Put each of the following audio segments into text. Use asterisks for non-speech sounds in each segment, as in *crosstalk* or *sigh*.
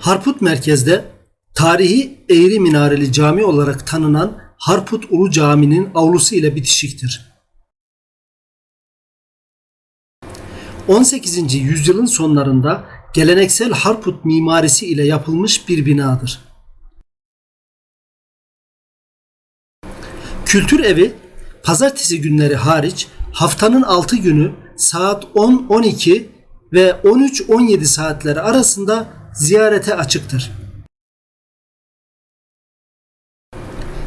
Harput merkezde tarihi eğri minareli cami olarak tanınan Harput Ulu Cami'nin avlusu ile bitişiktir. 18. yüzyılın sonlarında geleneksel Harput mimarisi ile yapılmış bir binadır. Kültür evi pazartesi günleri hariç haftanın 6 günü saat 10-12 ve 13-17 saatleri arasında ziyarete açıktır.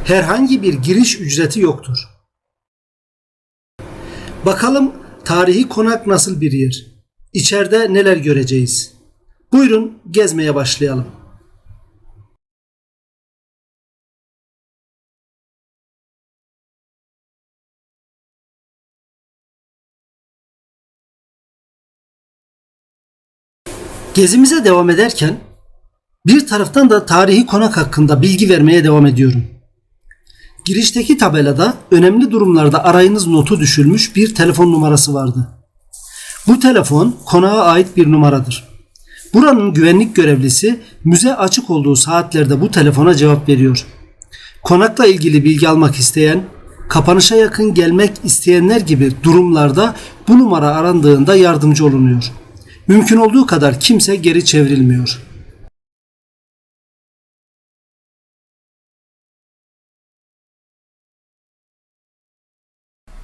Herhangi bir giriş ücreti yoktur. Bakalım tarihi konak nasıl bir yer? İçeride neler göreceğiz? Buyurun gezmeye başlayalım. Gezimize devam ederken bir taraftan da tarihi konak hakkında bilgi vermeye devam ediyorum. Girişteki tabelada önemli durumlarda arayınız notu düşülmüş bir telefon numarası vardı. Bu telefon konağa ait bir numaradır. Buranın güvenlik görevlisi müze açık olduğu saatlerde bu telefona cevap veriyor. Konakla ilgili bilgi almak isteyen, kapanışa yakın gelmek isteyenler gibi durumlarda bu numara arandığında yardımcı olunuyor. Mümkün olduğu kadar kimse geri çevrilmiyor.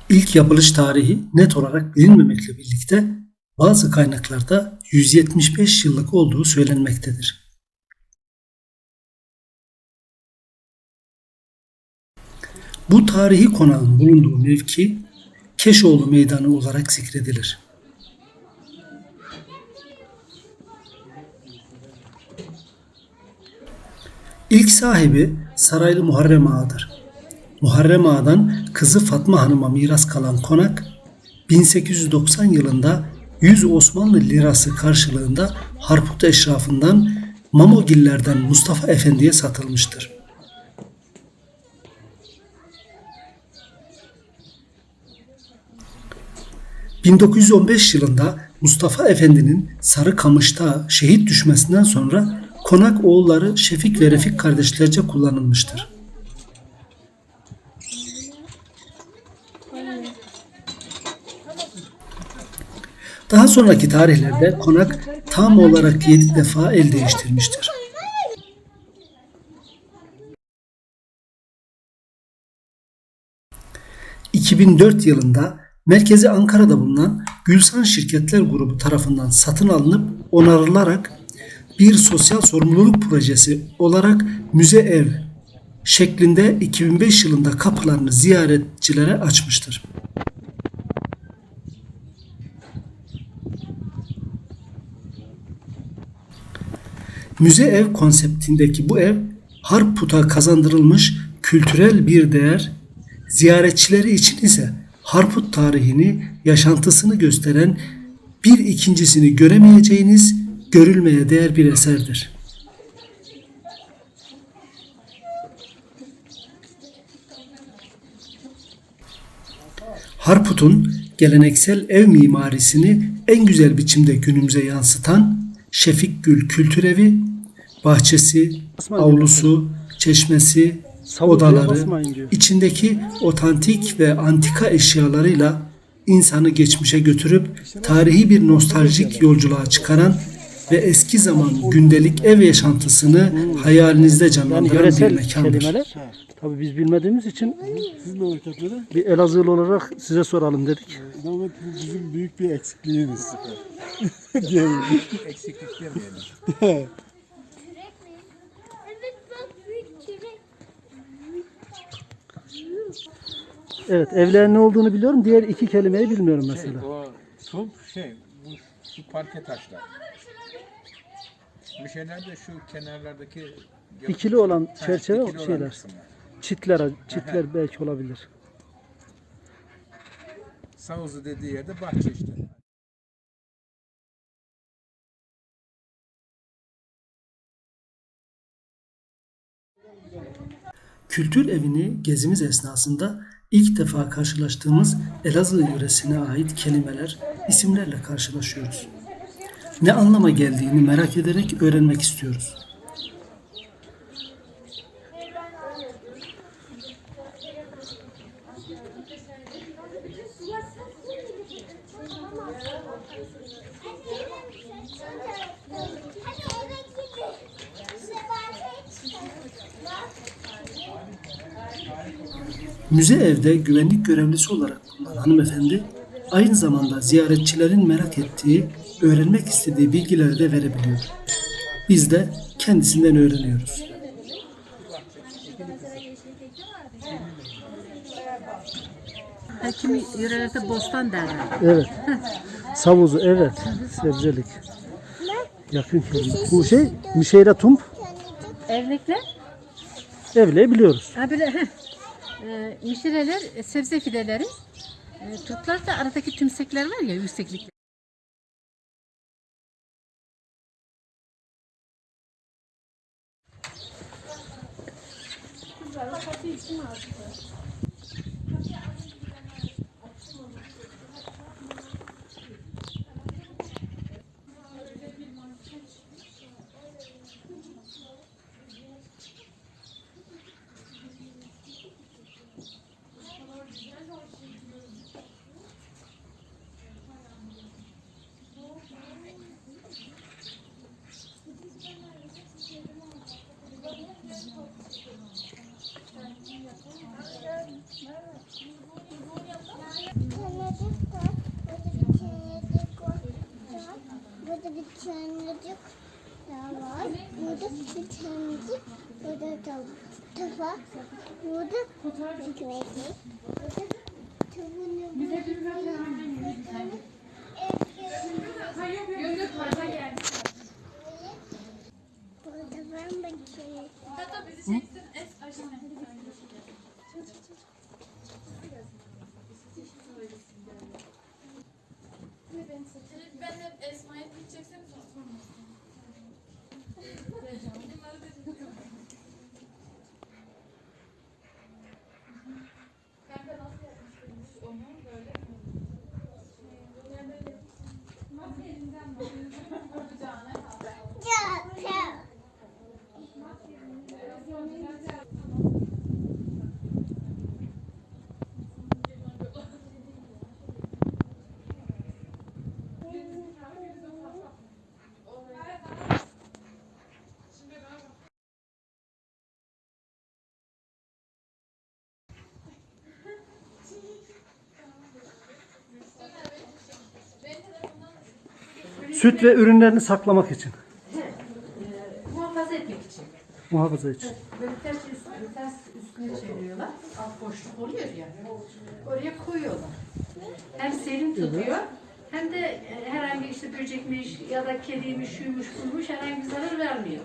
İlk yapılış tarihi net olarak bilinmemekle birlikte bazı kaynaklarda 175 yıllık olduğu söylenmektedir. Bu tarihi konağın bulunduğu mevki Keşoğlu Meydanı olarak zikredilir. İlk sahibi Saraylı Muharrem Ağa'dır. Muharrem Ağa'dan kızı Fatma Hanım'a miras kalan konak 1890 yılında 100 Osmanlı lirası karşılığında Harput eşrafından Mamogillerden Mustafa Efendi'ye satılmıştır. ...1915 yılında Mustafa Efendi'nin Sarıkamış'ta şehit düşmesinden sonra konak oğulları Şefik ve Refik kardeşlerce kullanılmıştır. Daha sonraki tarihlerde konak tam olarak 7 defa el değiştirmiştir. ...2004 yılında merkezi Ankara'da bulunan Gülsan Şirketler Grubu tarafından satın alınıp onarılarak bir sosyal sorumluluk projesi olarak müze ev şeklinde 2005 yılında kapılarını ziyaretçilere açmıştır. Müze ev konseptindeki bu ev Harput'a kazandırılmış kültürel bir değer, ziyaretçileri için ise Harput tarihini, yaşantısını gösteren bir ikincisini göremeyeceğiniz, görülmeye değer bir eserdir. Harput'un geleneksel ev mimarisini en güzel biçimde günümüze yansıtan Şefik Gül Kültürevi, bahçesi, avlusu, çeşmesi, odaları, içindeki otantik ve antika eşyalarıyla insanı geçmişe götürüp tarihi bir nostaljik yolculuğa çıkaran ve eski zaman gündelik ev yaşantısını hayalinizde Yani canlandıran bir yöresel mekandır. kelimeler. Tabii biz bilmediğimiz için bir Elazığlı olarak size soralım dedik. inanın bizim büyük bir eksikliğimiz. Diyelim. eksiklik demeyelim. Evet evlerin ne olduğunu biliyorum. Diğer iki kelimeyi bilmiyorum Şey, mesela. o top şey şu parke taşlar. Bir şeyler de şu kenarlardaki Dikili olan Ha, çerçeve dikili olan şeyler. kısımlar. Çitler, çitler belki olabilir. Savuzu dediği yerde bahçe işte. Kültür evini gezimiz esnasında ilk defa karşılaştığımız Elazığ yöresine ait kelimeler, isimlerle karşılaşıyoruz. ne anlama geldiğini merak ederek öğrenmek istiyoruz. Müze evde güvenlik görevlisi olarak bulunan hanımefendi aynı zamanda ziyaretçilerin merak ettiği, öğrenmek istediği bilgileri de verebiliyor. Biz de kendisinden öğreniyoruz. Kimi yörelerde bostan derler. Evet. Savuzu evet. Sebzelik. Yakın kelime. Bu şey müşeyre tump. Evrekler, Evleyi biliyoruz. ha böyle heh, e, mişireler, e, sebze fideleri. E, turplar da aradaki tümsekler var ya yükseklikte. Burada tanecik daha var. Burada bir tanecik. Burada da tafa. Burada ekmek. Burada tavuğunu Bize bir Burada ben bakayım. Ben de Esma'ya gideceksem sonra. Bunları dedim. Kanka nasıl yapmıştınız onu böyle mi? Yani böyle nasıl elinden mi? Vuracağına kaldı. Ya, ya. Süt ve ürünlerini saklamak için. Muhafaza etmek için. Muhafaza için. Böyle ters, üst, ters üstüne çeviriyorlar. Alt boşluk oluyor ya. Oraya koyuyorlar. Hem serin tutuyor hem de e, herhangi işte böcekmiş ya da kediymiş, şuymuş, buymuş herhangi bir zarar vermiyor.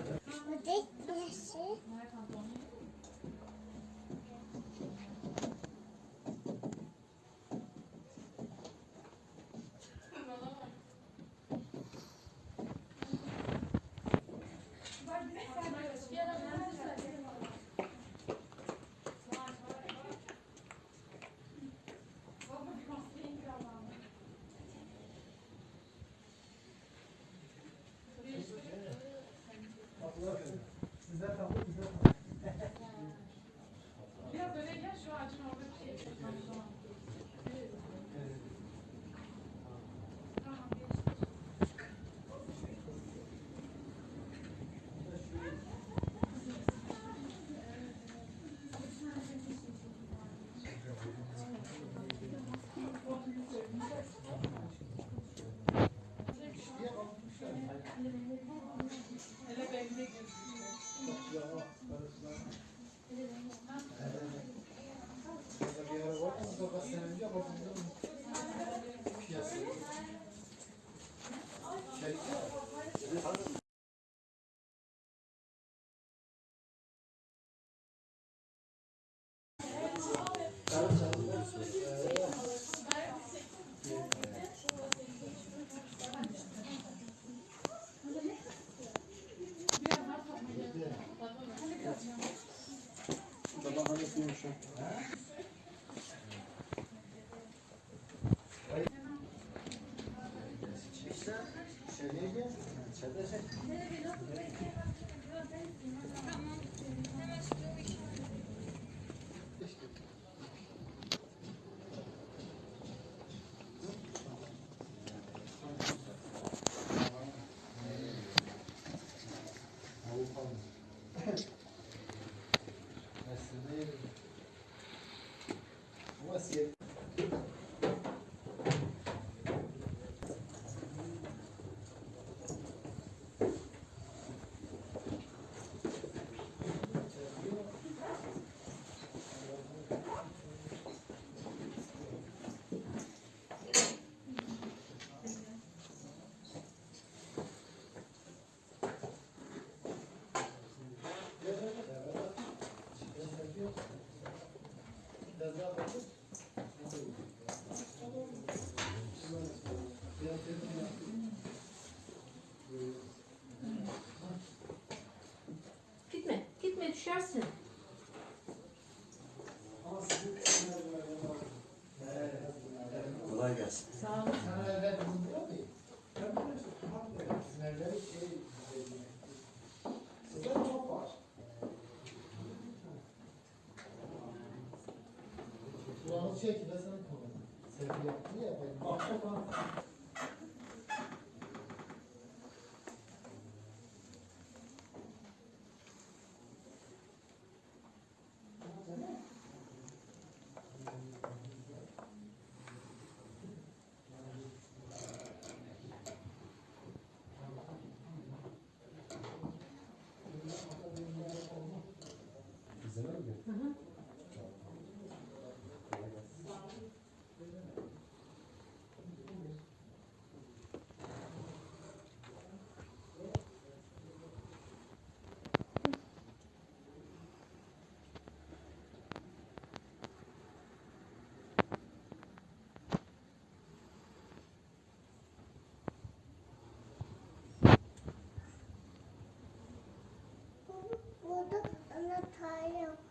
Gitme, gitme düşersin. Kulağını çek de sana konu. Sevgi yaptın ya. Ben Burada anahtar yok. Hadi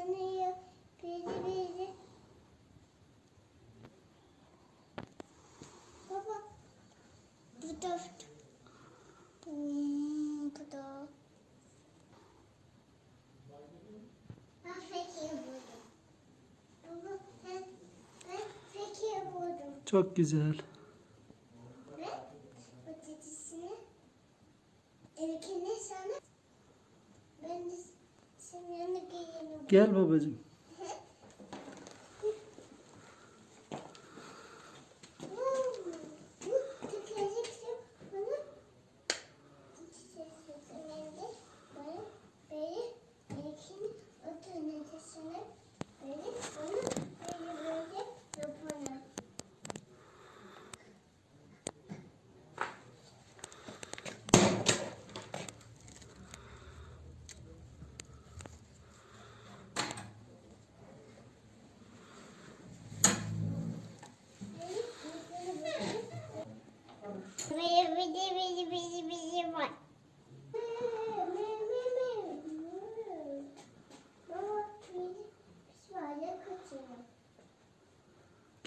atınıyor. Biri biri. Baba. Bu da. Bu da. Çok güzel. Ve patatesini ilkini sana ben de. क्या बाबा जी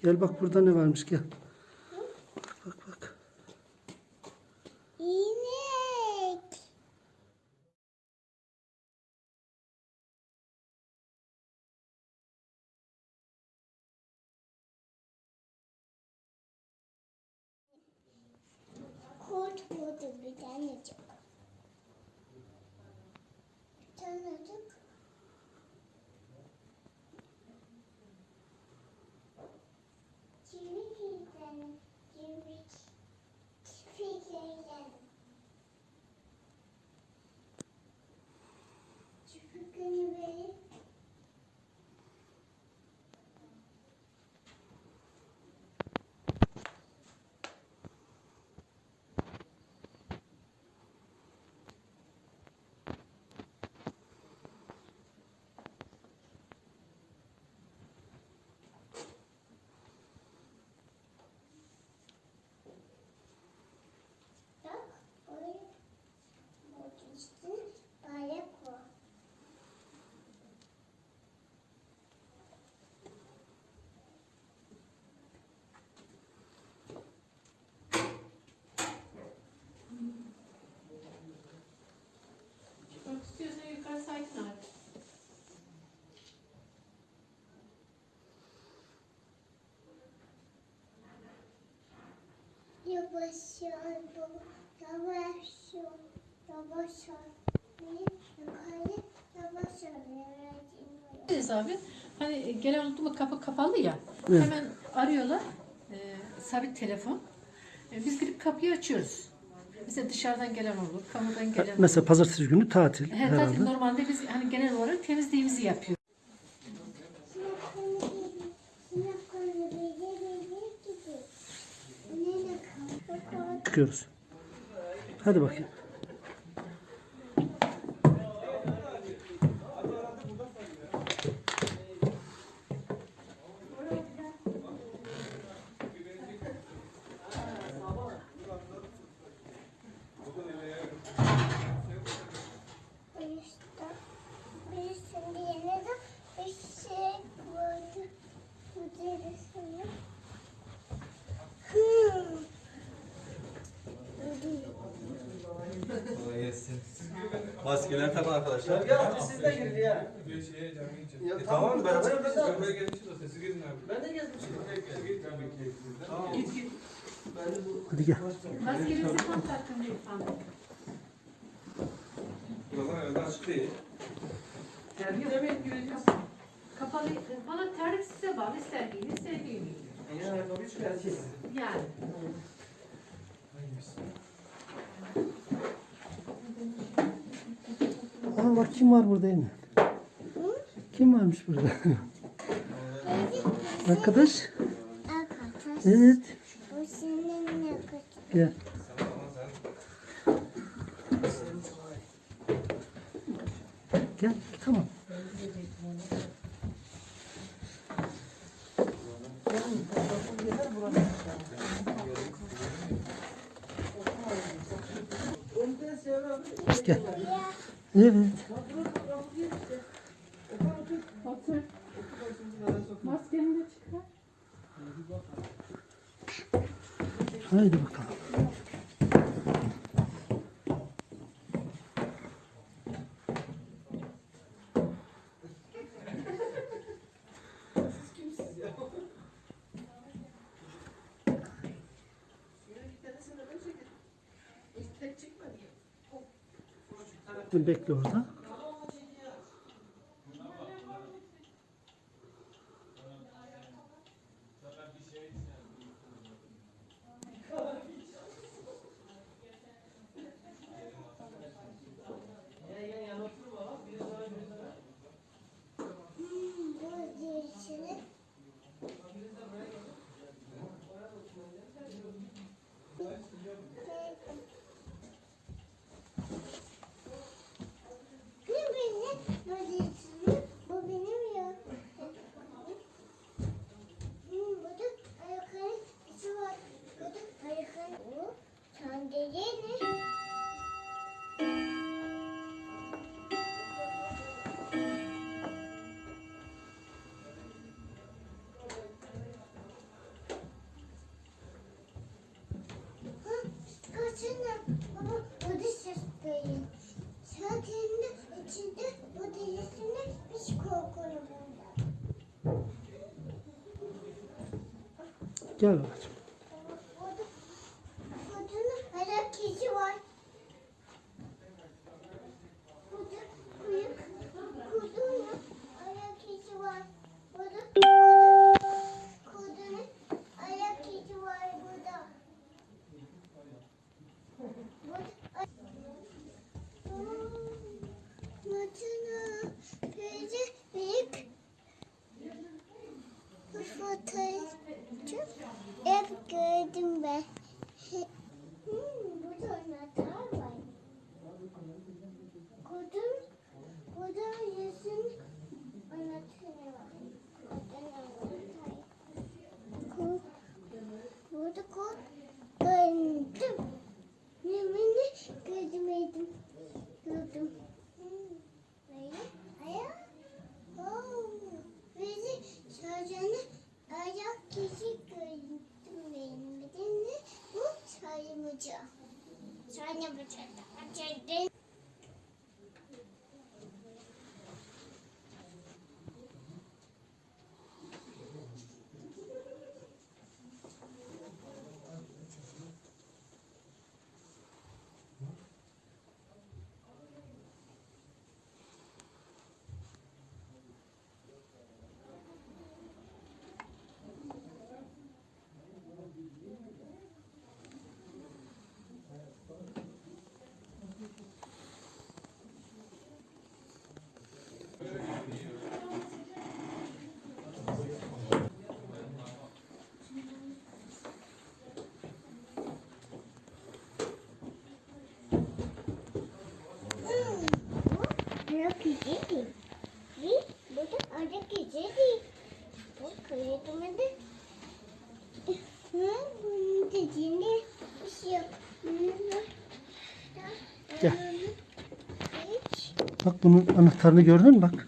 Gel bak burada ne varmış gel. Biz abi hani gelen oldu mu kapı kapalı ya hemen arıyorlar e, sabit telefon E, biz gidip kapıyı açıyoruz. Bize dışarıdan gelen olur, kamudan gelen olur. Mesela pazartesi günü tatil He, herhalde. tatil normalde biz hani genel olarak temizliğimizi yapıyoruz. Çıkıyoruz. Hadi bakayım. Birisinin yerine de bir şey koydu. Bu birisini. Hmm. Kolay gelsin. Maskeler takın arkadaşlar. Ya siz de girin ya. E, tamam beraber yapacağız. Ben de gezdim şimdi. Hadi gel. Maskenizi tam takın lütfen. terbiye demeyin gireceğiz. Kapalı, valla terlik size bağlı, ister giyin, ister giymeyin. Yani ayakkabı çıkartacağız. Yani. Aa bak kim var burada Eymen? Kim varmış burada? Arkadaş. Evet. bu senin ne? Gel. Gel. Tamam. Gel. Evet. Maskeni de çıkar. Haydi bakalım. Bekle orada. Hmm, bu birisini. Bu benim, bu birisini, bu benim ya. Hmm, burada ayakların izi var. Burada ayakların, bu sandalye ne? Kaçına baba ödü sesleyin. Saatinde içinde bu delisinde hiç korkuyorum bundan. Gel babacığım. Bunu pijedi. Bir, burada önce pijedi. Bu kıyıdımı da. Hı, bunun dediğinde bir şey yok. Gel. Bak bunun anahtarını gördün mü bak.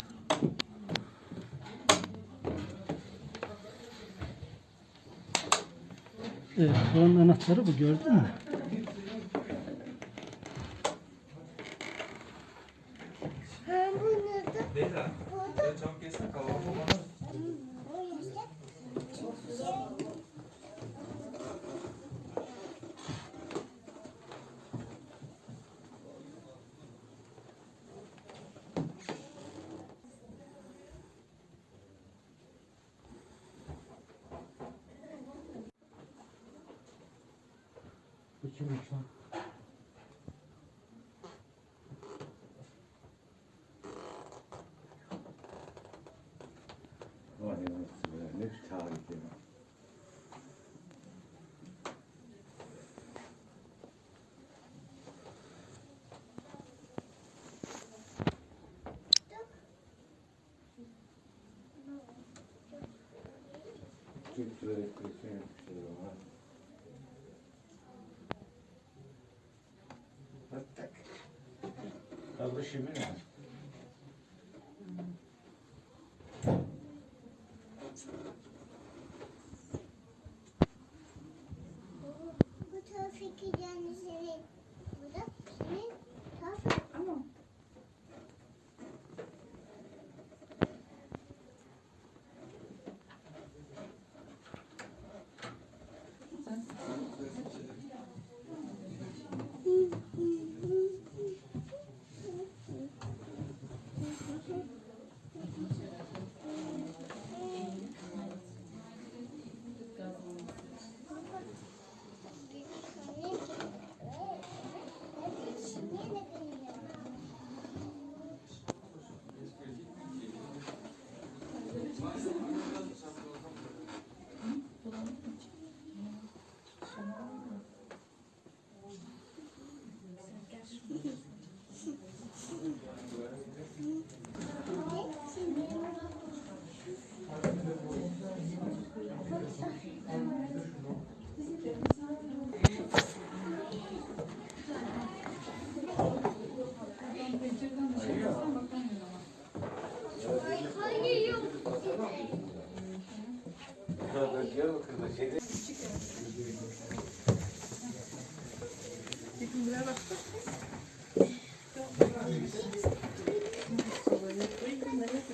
Evet, buranın anahtarı bu gördün mü? Kaldı şimdi lazım.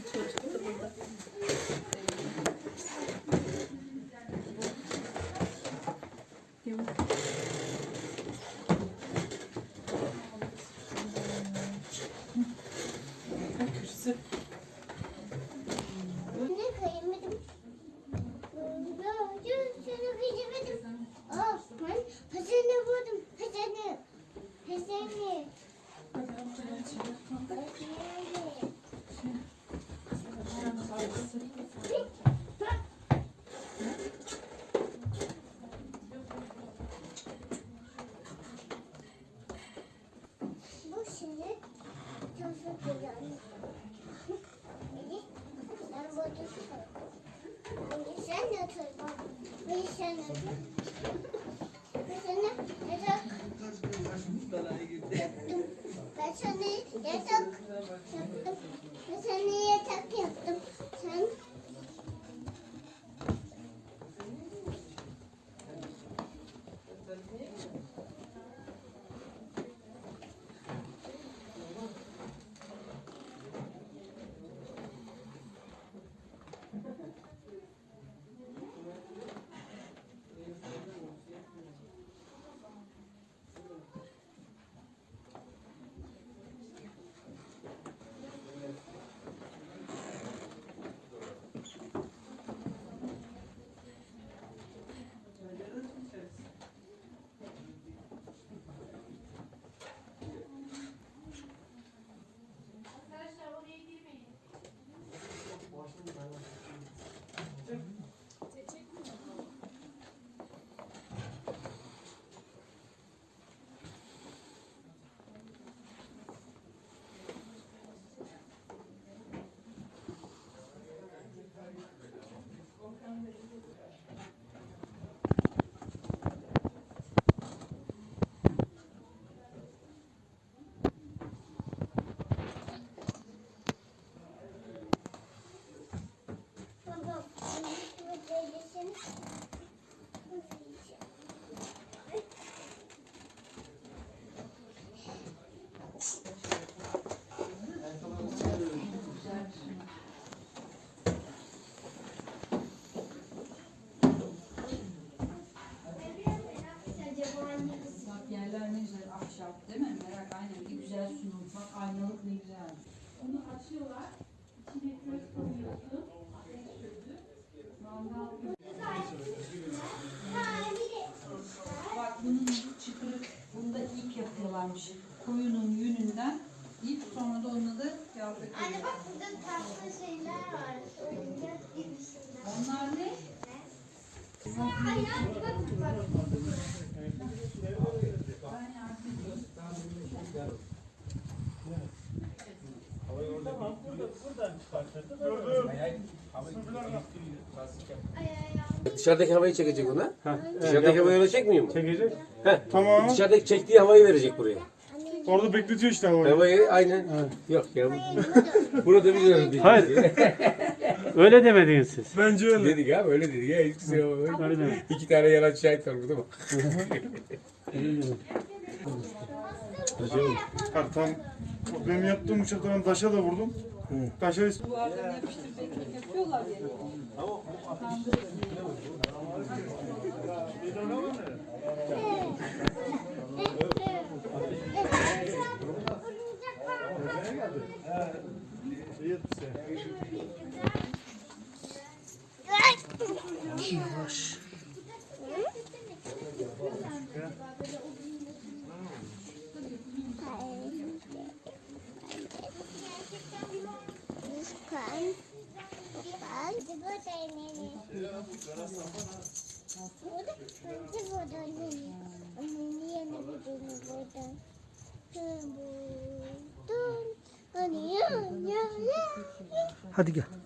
ఇచ్చి Yatak. yap değil mi? Merak aynen bir güzel sunum. Bak aynalık ne güzel. Onu açıyorlar. İçine köz koyuyorsun. Ateş közü. Mangal Bak bunun çıtırı bunda ip yapıyorlarmış. Koyunun yününden ip sonra da onunla da yaptık. Anne bak burada tatlı şeyler var. Oyuncak gibisinden. Onlar ne? Hayır, bak bak. Dışarıdaki havayı çekecek ona. Dışarıdaki havayı öyle çekmiyor mu? Çekecek. Heh. Tamam. Dışarıdaki çektiği havayı verecek buraya. Orada bekletiyor işte havayı. Havayı aynen. Yok ya. *laughs* Burada biz öyle dedik. Hayır. *laughs* Öyle demediniz siz. Bence öyle. Dedik abi öyle dedik ya. Hiç bakmayın. Öyle. İki tane yalan şahit var burada bak. O benim yaptığım uçakların taşa da vurdum. Taşa Duvardan yapıştırıp ekmek yapıyorlar ya. Lütfen. Lütfen. *laughs* Burada inelim. Burada, burada inelim. Annenin yerine gidelim buradan. Buradan. Hani ya, ya, ya. Hadi gel.